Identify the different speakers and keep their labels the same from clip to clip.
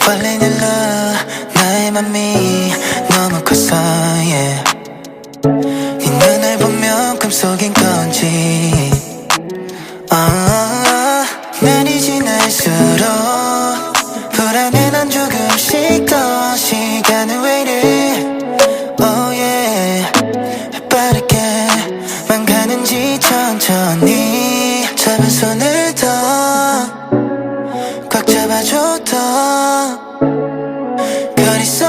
Speaker 1: Falling in love 나의 맘이 너무 커서 yeah. 네 눈을 보면 꿈속인 건지 작은 손을 더 꽉 잡아줘 더 거리 속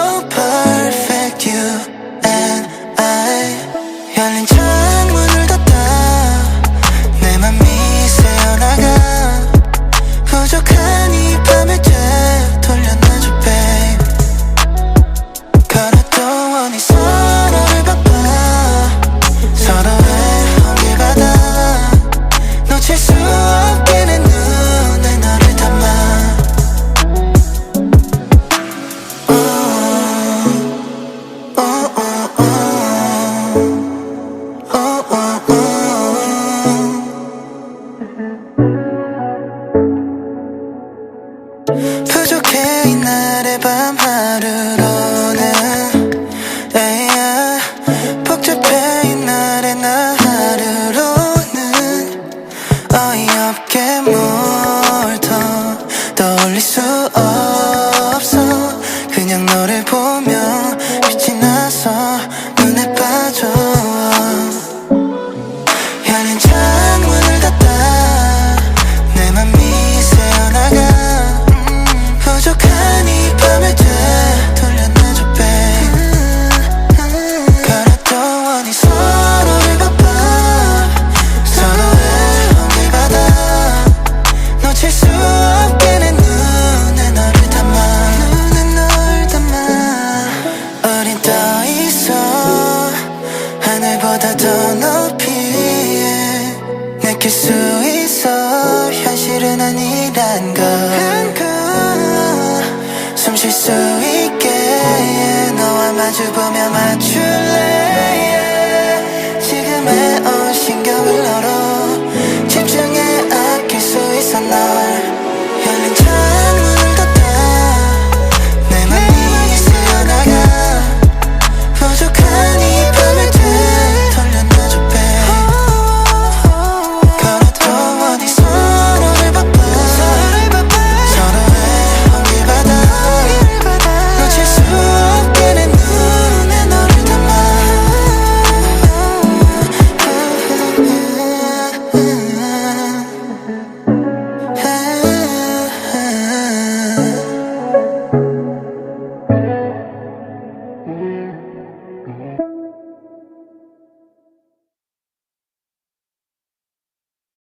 Speaker 1: 떠올릴 수 없어 저 높이에 느낄 수 있어. 현실은 아니란 걸숨쉴 수 있게. 너와 마주보며 맞추